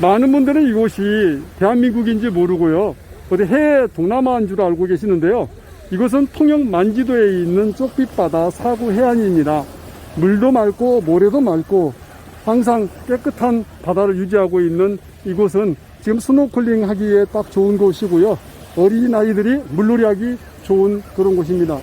많은 분들은 이곳이 대한민국인지 모르고요. 어디 해외 동남아인 줄 알고 계시는데요. 이곳은 통영 만지도에 있는 쪽빛바다 사구 해안입니다. 물도 맑고 모래도 맑고 항상 깨끗한 바다를 유지하고 있는 이곳은 지금 스노클링 하기에 딱 좋은 곳이고요. 어린 아이들이 물놀이 하기 좋은 그런 곳입니다.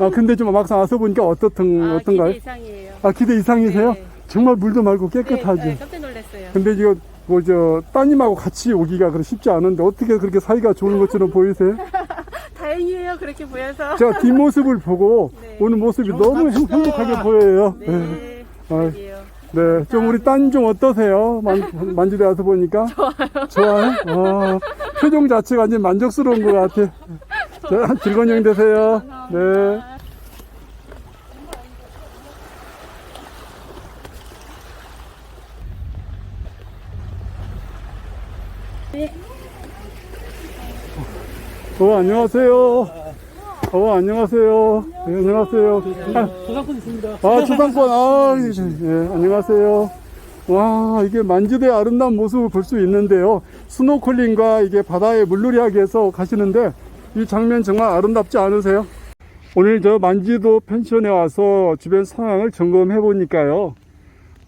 아 근데 좀 막상 와서 보니까 어떻든 아, 어떤가요? 기대 이상이에요. 아 기대 이상이세요? 네. 정말 물도 맑고 깨끗하죠. 네, 네, 깜짝 놀랐어요. 근데 이거 뭐 저 따님하고 같이 오기가 그렇게 쉽지 않은데 어떻게 그렇게 사이가 좋은 것처럼 보이세요? 다행이에요. 그렇게 보여서. 제가 뒷모습을 보고 네. 오늘 모습이 너무 행, 행복하게 보여요. 네. 네. 아, 그러게요. 네. 좀 우리 따님 좀 어떠세요? 만, 만지대 와서 보니까? 좋아요. 좋아요? 아, 표정 자체가 완전 만족스러운 것 같아. 자, 즐거운 여행 되세요. 네. 어, 안녕하세요. 어, 안녕하세요. 네, 안녕하세요. 아, 저작권 있습니다. 아, 초상권, 아, 예, 안녕하세요. 와, 이게 만지대의 아름다운 모습을 볼 수 있는데요. 스노클링과 이게 바다에 물놀이 하기 위해서 가시는데, 이 장면 정말 아름답지 않으세요? 오늘 저 만지도 펜션에 와서 주변 상황을 점검해 보니까요.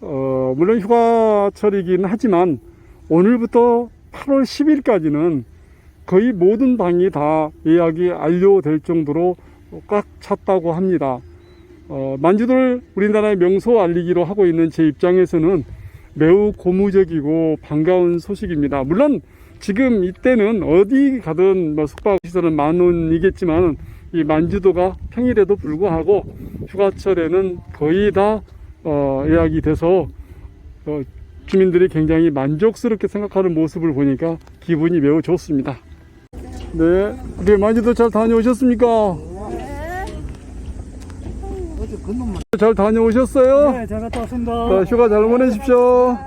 어, 물론 휴가철이긴 하지만, 오늘부터 8월 10일까지는 거의 모든 방이 다 예약이 완료될 정도로 꽉 찼다고 합니다. 어, 만주도를 우리나라의 명소 알리기로 하고 있는 제 입장에서는 매우 고무적이고 반가운 소식입니다. 물론 지금 이때는 어디 가든 뭐 숙박시설은 만 원이겠지만 이 만주도가 평일에도 불구하고 휴가철에는 거의 다 어, 예약이 돼서 어, 주민들이 굉장히 만족스럽게 생각하는 모습을 보니까 기분이 매우 좋습니다. 네, 우리 만주도 잘 다녀오셨습니까? 어제 건너만. 잘 다녀오셨어요? 네, 잘 갔다 왔습니다. 자, 휴가 잘 보내십시오.